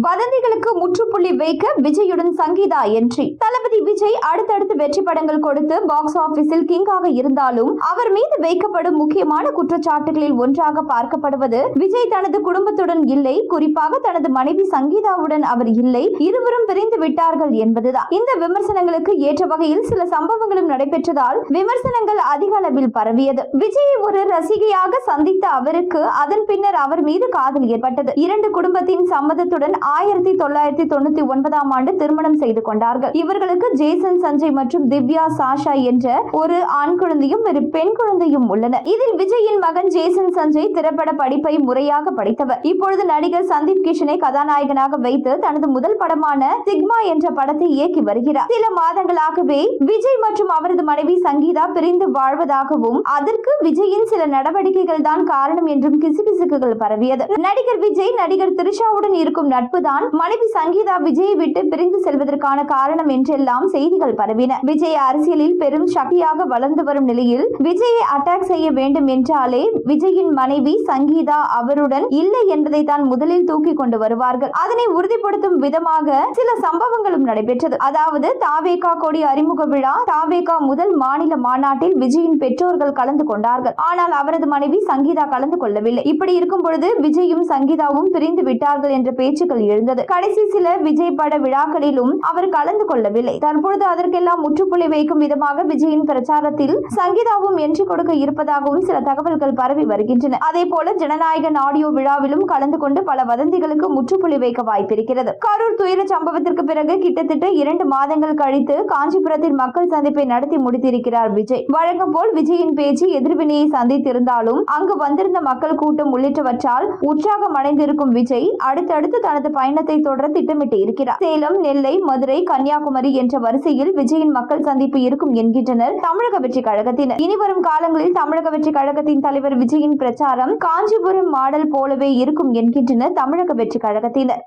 வதந்திகளுக்கு முற்றுப்புள்ளி வைக்க விஜயுடன் சங்கீதா என்றி தல விஜய் அடுத்தடுத்து வெற்றி படங்கள் கொடுத்து பாக்ஸ் ஆபீஸில் கிங்காக இருந்தாலும் அவர் மீது வைக்கப்படும் முக்கியமான குற்றச்சாட்டுகளில் ஒன்றாக பார்க்கப்படுவது விஜய் தனது குடும்பத்துடன் இல்லை. குறிப்பாக தனது மனைவி சங்கீதாவுடன் அவர் இல்லை. இருவரும் பிரிந்து விட்டார்கள் என்பதுதான். இந்த விமர்சனங்களுக்கு ஏற்ற வகையில் சில சம்பவங்களும் நடைபெற்றதால் விமர்சனங்கள் அதிக அளவில் பரவியது. விஜயை ஒரு ரசிகையாக சந்தித்த அவருக்கு அதன் பின்னர் அவர் மீது காதல் ஏற்பட்டது. இரண்டு குடும்பத்தின் சம்மதத்துடன் ஆயிரத்தி தொள்ளாயிரத்தி தொண்ணூத்தி ஒன்பதாம் ஆண்டு திருமணம் செய்து கொண்டார்கள். இவர்களுக்கு ஜேசன் சஞ்சய் மற்றும் திவ்யா சாஷா என்ற ஒரு ஆண் குழந்தையும் ஒரு பெண் குழந்தையும் உள்ளனர். இதில் விஜயின் மகன் ஜேசன் சஞ்சய் திரைப்பட படிப்பை முறையாக படித்தவர். இப்பொழுது நடிகர் சந்தீப் கிஷனை கதாநாயகனாக வைத்து தனது முதல் படமான சிக்மா என்ற படத்தை இயக்கி வருகிறார். சில மாதங்களாகவே விஜய் மற்றும் அவரது மனைவி சங்கீதா பிரிந்து வாழ்வதாகவும் அதற்கு விஜயின் சில நடவடிக்கைகள் தான் காரணம் என்றும் கிசுகிசுக்குகள் பரவியது. நடிகர் விஜய் நடிகர் திரிஷாவுடன் இருக்கும் நட்பு தான் மனைவி சங்கீதா விஜயை விட்டு பிரிந்து செல்வதற்கான காரணம் என்றெல்லாம் செய்திகள் பரவின. விஜய் அரசியலில் பெரும் சக்தியாக வளர்ந்து வரும் நிலையில் விஜயை அட்டாக் செய்ய வேண்டும் என்றாலே விஜயின் மனைவி சங்கீதா அவருடன் இல்லை என்பதை தான் முதலில் தூக்கி கொண்டு வருவார்கள். அதனை உறுதிப்படுத்தும் விதமாக சில சம்பவங்களும் நடைபெற்றது. அதாவது தாவேகா கொடி அறிமுக விழா தாவேகா முதல் மாநில மாநாட்டில் விஜயின் பெற்றோர்கள் கலந்து கொண்டார்கள். ஆனால் அவரது மனைவி சங்கீதா கலந்து கொள்ளவில்லை. இப்படி இருக்கும் பொழுது விஜயும் சங்கீதாவும் பிரிந்து விட்டார்கள் என்ற பேச்சுக்கள் எழுந்தது. கடைசி சில விஜய் பட விழாக்களிலும் அவர் கலந்து கொள்ளவில்லை. தற்பொழுது அதற்கெல்லாம் முற்றுப்புள்ளி வைக்கும் விதமாக விஜயின் பிரச்சாரத்தில் சங்கீதாவும் என்றி கொடுக்க இருப்பதாகவும் சில தகவல்கள் பரவி வருகின்றன. அதே போல ஜனநாயக ஆடியோ விழாவிலும் கலந்து கொண்டு பல வதந்திகளுக்கு முற்றுப்புள்ளி வைக்க வாய்ப்பிருக்கிறது. கரூர் துயர சம்பவத்திற்கு பிறகு கிட்டத்தட்ட இரண்டு மாதங்கள் கழித்து காஞ்சிபுரத்தில் மக்கள் சந்திப்பை நடத்தி முடித்திருக்கிறார் விஜய். வழக்கம் போல் விஜயின் பேச்சு எதிர்வினையை சந்தித்திருந்தாலும் அங்கு வந்திருந்த மக்கள் கூட்டம் உள்ளிட்டவற்றால் உற்சாகம் அடைந்திருக்கும் விஜய் அடுத்தடுத்து தனது பயணத்தை தொடர திட்டமிட்டு இருக்கிறார் சேலம் நெல்லை மதுரை கன்னியாகுமரி என்ற வரிசையில் விஜயின் மக்கள் சந்திப்பு இருக்கும் என்கின்றனர் தமிழக வெற்றி கழகத்தினர் இனி வரும் காலங்களில் தமிழக வெற்றி கழகத்தின் தலைவர் விஜயின் பிரச்சாரம் காஞ்சிபுரம் மாடல் போலவே இருக்கும் என்கின்றனர் தமிழக வெற்றி கழகத்தினர்